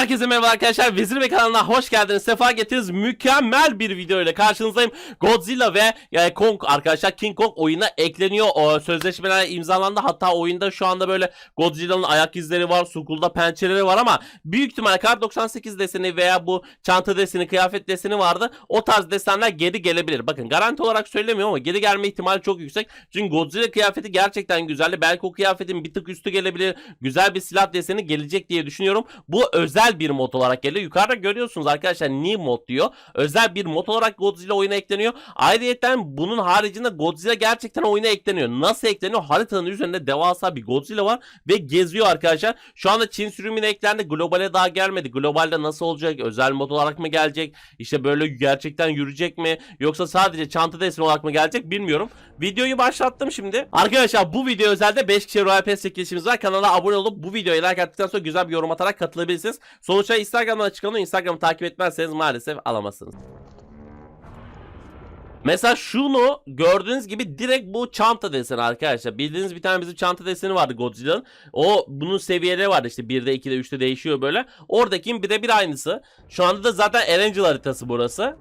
Herkese merhaba arkadaşlar. Vezir Bey kanalına hoş geldiniz. Sefa getirdiniz. Mükemmel bir video ile karşınızdayım. Godzilla ve e, Kong arkadaşlar King Kong oyuna ekleniyor. O sözleşmeler imzalandı. Hatta oyunda şu anda böyle Godzilla'nın ayak izleri var. Sukulda pençeleri var ama büyük ihtimal Kar 98 deseni veya bu çanta deseni, kıyafet deseni vardı. O tarz desenler geri gelebilir. Bakın garanti olarak söylemiyorum ama geri gelme ihtimali çok yüksek. Çünkü Godzilla kıyafeti gerçekten güzeldi. Belki o kıyafetin bir tık üstü gelebilir. Güzel bir silah deseni gelecek diye düşünüyorum. Bu özel bir mod olarak geliyor. Yukarıda görüyorsunuz arkadaşlar new mod diyor. Özel bir mod olarak Godzilla oyuna ekleniyor. Ayrıca bunun haricinde Godzilla gerçekten oyuna ekleniyor. Nasıl ekleniyor? Haritanın üzerinde devasa bir Godzilla var ve geziyor arkadaşlar. Şu anda Çin sürümüne eklendi. Globale daha gelmedi. Globalde nasıl olacak? Özel mod olarak mı gelecek? İşte böyle gerçekten yürüyecek mi? Yoksa sadece çanta deseni olarak mı gelecek bilmiyorum. Videoyu başlattım şimdi. Arkadaşlar bu video özelde 5 kişi Royal Pass var. Kanala abone olup bu videoyu like attıktan sonra güzel bir yorum atarak katılabilirsiniz. Sonuçta Instagram'dan açıklanıyor. Instagram'ı takip etmezseniz maalesef alamazsınız. Mesela şunu gördüğünüz gibi direkt bu çanta deseni arkadaşlar. Bildiğiniz bir tane bizim çanta deseni vardı Godzilla'nın. O bunun seviyeleri vardı işte 1'de 2'de 3'te değişiyor böyle. Oradakinin birebir aynısı. Şu anda da zaten Erangel haritası burası.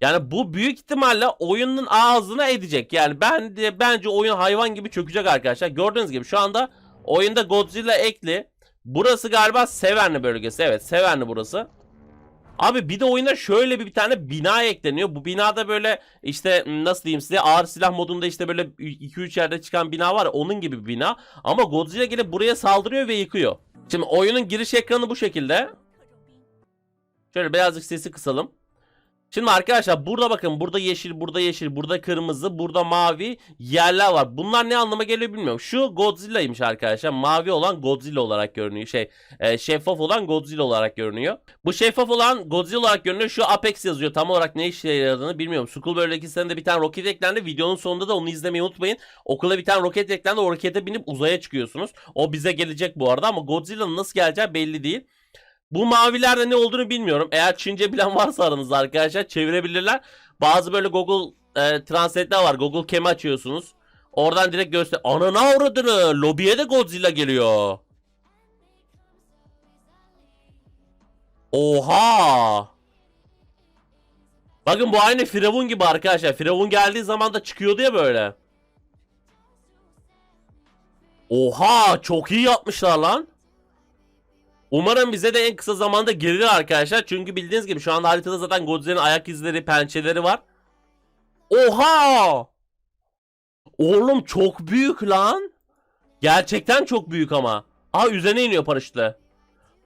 Yani bu büyük ihtimalle oyunun ağzına edecek. Yani ben de bence oyun hayvan gibi çökecek arkadaşlar. Gördüğünüz gibi şu anda oyunda Godzilla ekli. Burası galiba Severni bölgesi. Evet Severni burası. Abi bir de oyuna şöyle bir, tane bina ekleniyor. Bu binada böyle işte nasıl diyeyim size ağır silah modunda işte böyle 2-3 yerde çıkan bina var. Onun gibi bir bina. Ama Godzilla gelip buraya saldırıyor ve yıkıyor. Şimdi oyunun giriş ekranı bu şekilde. Şöyle birazcık sesi kısalım. Şimdi arkadaşlar burada bakın burada yeşil, burada yeşil, burada kırmızı, burada mavi yerler var. Bunlar ne anlama geliyor bilmiyorum. Şu Godzilla'ymış arkadaşlar. Mavi olan Godzilla olarak görünüyor. Şey e, şeffaf olan Godzilla olarak görünüyor. Bu şeffaf olan Godzilla olarak görünüyor. Şu Apex yazıyor. Tam olarak ne işe yaradığını bilmiyorum. Skull bölgesi sene de bir tane roket eklendi. Videonun sonunda da onu izlemeyi unutmayın. Okula bir tane roket eklendi. O rokete binip uzaya çıkıyorsunuz. O bize gelecek bu arada ama Godzilla'nın nasıl geleceği belli değil. Bu mavilerde ne olduğunu bilmiyorum. Eğer Çince bilen varsa aranızda arkadaşlar çevirebilirler. Bazı böyle Google e, Translate'ler var. Google Cam'i açıyorsunuz. Oradan direkt göster. Ananı avradını. Lobiye de Godzilla geliyor. Oha. Bakın bu aynı Firavun gibi arkadaşlar. Firavun geldiği zaman da çıkıyordu ya böyle. Oha çok iyi yapmışlar lan. Umarım bize de en kısa zamanda gelir arkadaşlar. Çünkü bildiğiniz gibi şu anda haritada zaten Godzilla'nın ayak izleri, pençeleri var. Oha! Oğlum çok büyük lan. Gerçekten çok büyük ama. Aa üzerine iniyor paraşütle.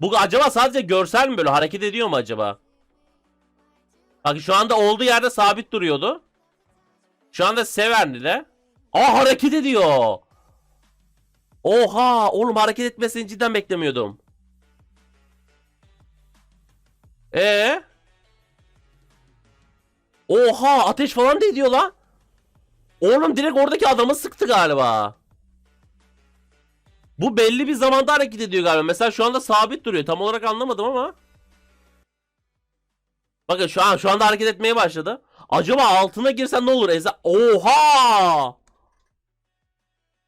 Bu acaba sadece görsel mi böyle hareket ediyor mu acaba? Bak şu anda olduğu yerde sabit duruyordu. Şu anda Severni'de. Aa hareket ediyor. Oha oğlum hareket etmesini cidden beklemiyordum. Ee? Oha ateş falan da ediyor lan. Oğlum direkt oradaki adamı sıktı galiba. Bu belli bir zamanda hareket ediyor galiba. Mesela şu anda sabit duruyor. Tam olarak anlamadım ama. Bakın şu an şu anda hareket etmeye başladı. Acaba altına girsen ne olur? Eza Oha!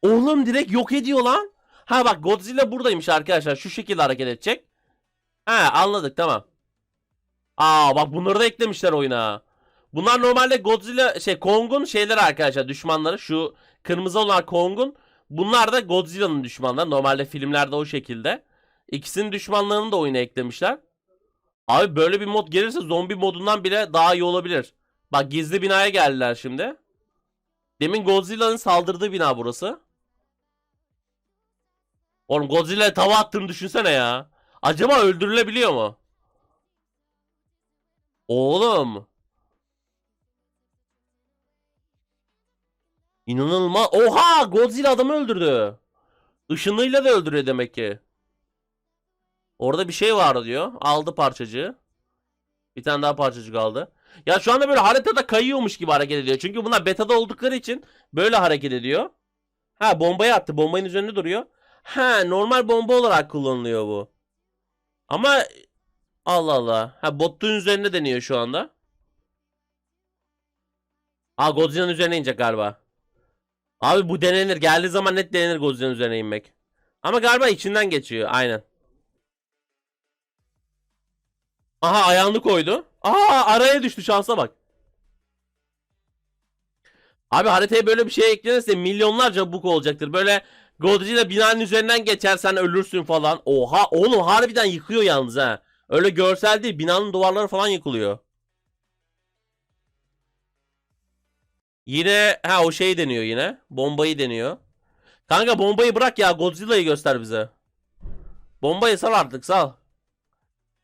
Oğlum direkt yok ediyor lan. Ha bak Godzilla buradaymış arkadaşlar. Şu şekilde hareket edecek. Ha anladık tamam. Aa bak bunları da eklemişler oyuna. Bunlar normalde Godzilla şey Kong'un şeyleri arkadaşlar düşmanları. Şu kırmızı olan Kong'un. Bunlar da Godzilla'nın düşmanları. Normalde filmlerde o şekilde. İkisinin düşmanlarını da oyuna eklemişler. Abi böyle bir mod gelirse zombi modundan bile daha iyi olabilir. Bak gizli binaya geldiler şimdi. Demin Godzilla'nın saldırdığı bina burası. Oğlum Godzilla'ya tava attığını düşünsene ya. Acaba öldürülebiliyor mu? Oğlum. İnanılmaz. Oha! Godzilla adamı öldürdü. Işınıyla da öldürüyor demek ki. Orada bir şey var diyor. Aldı parçacığı. Bir tane daha parçacık aldı. Ya şu anda böyle haritada kayıyormuş gibi hareket ediyor. Çünkü bunlar betada oldukları için böyle hareket ediyor. Ha bombayı attı. Bombanın üzerinde duruyor. Ha normal bomba olarak kullanılıyor bu. Ama Allah Allah. Ha botun üzerinde deniyor şu anda. Aa Godzilla'nın üzerine inecek galiba. Abi bu denenir. Geldiği zaman net denenir Godzilla'nın üzerine inmek. Ama galiba içinden geçiyor. Aynen. Aha ayağını koydu. Aa araya düştü şansa bak. Abi haritaya böyle bir şey eklenirse milyonlarca bug olacaktır. Böyle Godzilla binanın üzerinden geçersen ölürsün falan. Oha oğlum harbiden yıkıyor yalnız ha. Öyle görsel değil binanın duvarları falan yıkılıyor. Yine ha o şey deniyor yine. Bombayı deniyor. Kanka bombayı bırak ya Godzilla'yı göster bize. Bombayı sal artık sal.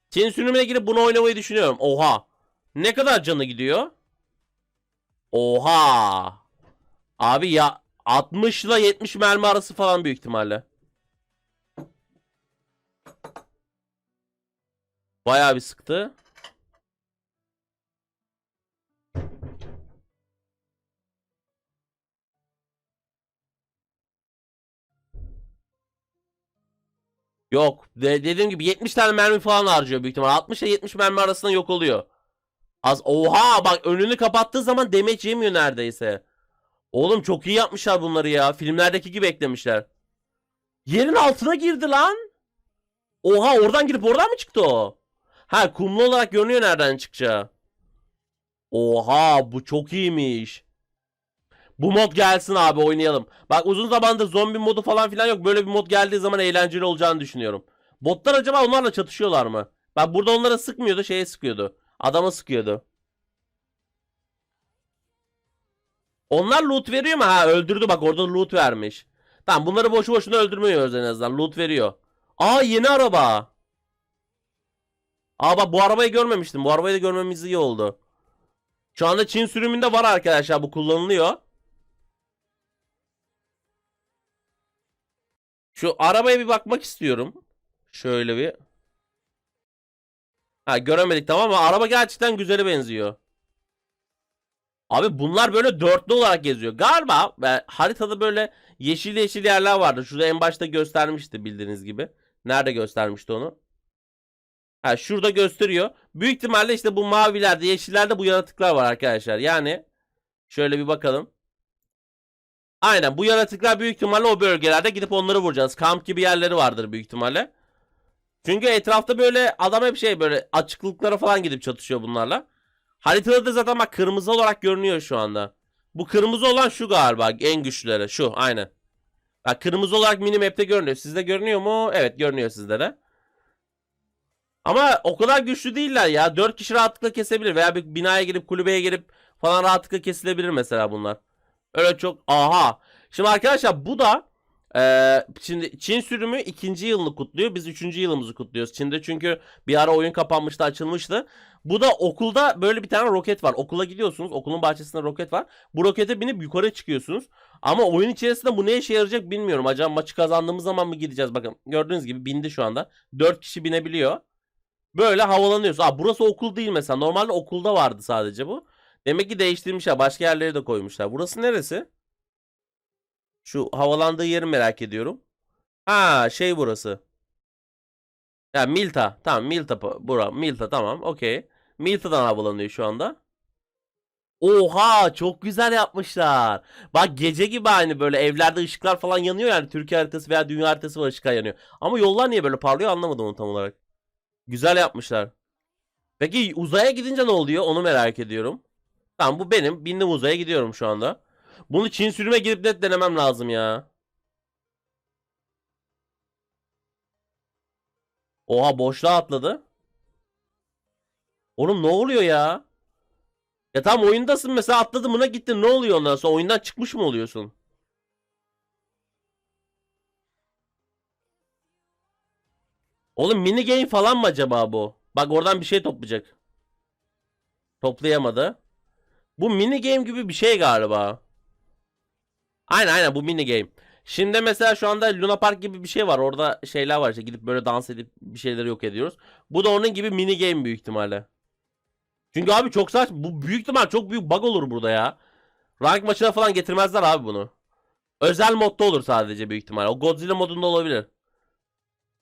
Çin sürümüne girip bunu oynamayı düşünüyorum. Oha. Ne kadar canı gidiyor? Oha. Abi ya 60 ile 70 mermi arası falan büyük ihtimalle. Bayağı bir sıktı. Yok. De- dediğim gibi 70 tane mermi falan harcıyor büyük ihtimal. 60 ile 70 mermi arasında yok oluyor. Az oha bak önünü kapattığı zaman damage yemiyor neredeyse. Oğlum çok iyi yapmışlar bunları ya. Filmlerdeki gibi eklemişler. Yerin altına girdi lan. Oha oradan girip oradan mı çıktı o? Ha kumlu olarak görünüyor nereden çıkacağı. Oha bu çok iyiymiş. Bu mod gelsin abi oynayalım. Bak uzun zamandır zombi modu falan filan yok. Böyle bir mod geldiği zaman eğlenceli olacağını düşünüyorum. Botlar acaba onlarla çatışıyorlar mı? Bak burada onlara sıkmıyordu şeye sıkıyordu. Adama sıkıyordu. Onlar loot veriyor mu? Ha öldürdü bak orada loot vermiş. Tamam bunları boşu boşuna öldürmüyoruz en azından. Loot veriyor. Aa yeni araba. Aa bak bu arabayı görmemiştim. Bu arabayı da görmemiz iyi oldu. Şu anda Çin sürümünde var arkadaşlar bu kullanılıyor. Şu arabaya bir bakmak istiyorum. Şöyle bir. Ha göremedik tamam ama araba gerçekten güzele benziyor. Abi bunlar böyle dörtlü olarak geziyor. Galiba e, haritada böyle yeşil yeşil yerler vardı. Şurada en başta göstermişti bildiğiniz gibi. Nerede göstermişti onu? Ha şurada gösteriyor. Büyük ihtimalle işte bu mavilerde, yeşillerde bu yaratıklar var arkadaşlar. Yani şöyle bir bakalım. Aynen bu yaratıklar büyük ihtimalle o bölgelerde gidip onları vuracağız. Kamp gibi yerleri vardır büyük ihtimalle. Çünkü etrafta böyle adam hep şey böyle açıklıklara falan gidip çatışıyor bunlarla. Haritada da zaten bak kırmızı olarak görünüyor şu anda. Bu kırmızı olan şu galiba en güçlüleri. Şu aynen. Bak kırmızı olarak minimap'te görünüyor. Sizde görünüyor mu? Evet görünüyor sizde de. Ama o kadar güçlü değiller ya. 4 kişi rahatlıkla kesebilir. Veya bir binaya girip kulübeye girip falan rahatlıkla kesilebilir mesela bunlar. Öyle çok aha. Şimdi arkadaşlar bu da eee, şimdi Çin sürümü ikinci yılını kutluyor. Biz üçüncü yılımızı kutluyoruz Çin'de. Çünkü bir ara oyun kapanmıştı açılmıştı. Bu da okulda böyle bir tane roket var. Okula gidiyorsunuz. Okulun bahçesinde roket var. Bu rokete binip yukarı çıkıyorsunuz. Ama oyun içerisinde bu ne işe yarayacak bilmiyorum. Acaba maçı kazandığımız zaman mı gideceğiz? Bakın gördüğünüz gibi bindi şu anda. 4 kişi binebiliyor. Böyle havalanıyorsun. Aa burası okul değil mesela. Normalde okulda vardı sadece bu. Demek ki değiştirmişler. Başka yerleri de koymuşlar. Burası neresi? Şu havalandığı yeri merak ediyorum. Ha şey burası. Ya Milta. Tamam Milta bura. Milta tamam. Okey. Milta'dan havalanıyor şu anda. Oha çok güzel yapmışlar. Bak gece gibi aynı böyle evlerde ışıklar falan yanıyor yani Türkiye haritası veya dünya haritası var ışıklar yanıyor. Ama yollar niye böyle parlıyor anlamadım onu tam olarak. Güzel yapmışlar. Peki uzaya gidince ne oluyor onu merak ediyorum. Tamam bu benim. Bindim uzaya gidiyorum şu anda. Bunu Çin sürüme girip net denemem lazım ya. Oha boşluğa atladı. Oğlum ne oluyor ya? Ya tam oyundasın mesela atladın buna gittin ne oluyor ondan sonra oyundan çıkmış mı oluyorsun? Oğlum mini game falan mı acaba bu? Bak oradan bir şey toplayacak. Toplayamadı. Bu mini game gibi bir şey galiba. Aynen aynen bu mini game. Şimdi mesela şu anda Luna Park gibi bir şey var. Orada şeyler var işte gidip böyle dans edip bir şeyleri yok ediyoruz. Bu da onun gibi mini game büyük ihtimalle. Çünkü abi çok saç bu büyük ihtimal çok büyük bug olur burada ya. Rank maçına falan getirmezler abi bunu. Özel modda olur sadece büyük ihtimal. O Godzilla modunda olabilir.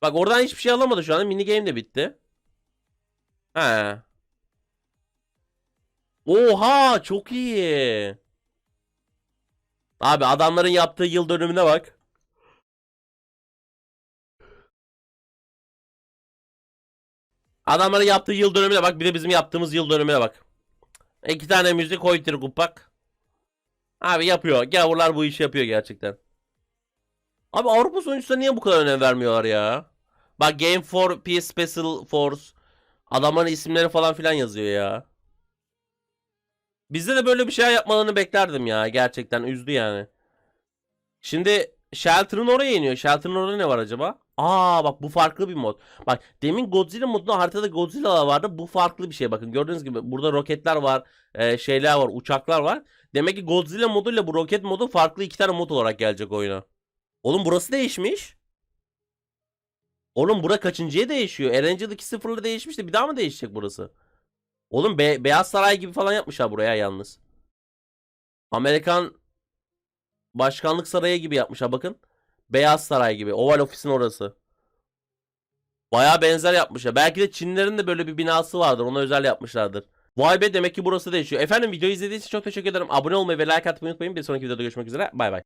Bak oradan hiçbir şey alamadı şu anda. Mini game de bitti. He. Oha çok iyi. Abi adamların yaptığı yıl dönümüne bak. Adamların yaptığı yıl dönümüne bak bir de bizim yaptığımız yıl dönümüne bak. İki tane müzik koytur kupak. Abi yapıyor. Gavurlar bu işi yapıyor gerçekten. Abi Avrupa sonuçta niye bu kadar önem vermiyorlar ya? Bak Game for Peace Special Force. Adamların isimleri falan filan yazıyor ya. Bizde de böyle bir şey yapmalarını beklerdim ya. Gerçekten üzdü yani. Şimdi Shelter'ın oraya iniyor. Shelter'ın orada ne var acaba? Aa bak bu farklı bir mod. Bak demin Godzilla modunda haritada Godzilla vardı. Bu farklı bir şey. Bakın gördüğünüz gibi burada roketler var. e, şeyler var. Uçaklar var. Demek ki Godzilla moduyla bu roket modu farklı iki tane mod olarak gelecek oyuna. Oğlum burası değişmiş. Oğlum bura kaçıncıya değişiyor? Erangel'daki 2 sıfırla değişmişti. Bir daha mı değişecek burası? Oğlum Be- Beyaz Saray gibi falan yapmışlar buraya yalnız. Amerikan Başkanlık Sarayı gibi yapmışlar bakın. Beyaz Saray gibi. Oval Ofis'in orası. Baya benzer yapmışlar. Belki de Çinlerin de böyle bir binası vardır. Ona özel yapmışlardır. Vay be demek ki burası değişiyor. Efendim videoyu izlediğiniz için çok teşekkür ederim. Abone olmayı ve like atmayı unutmayın. Bir sonraki videoda görüşmek üzere. Bay bay.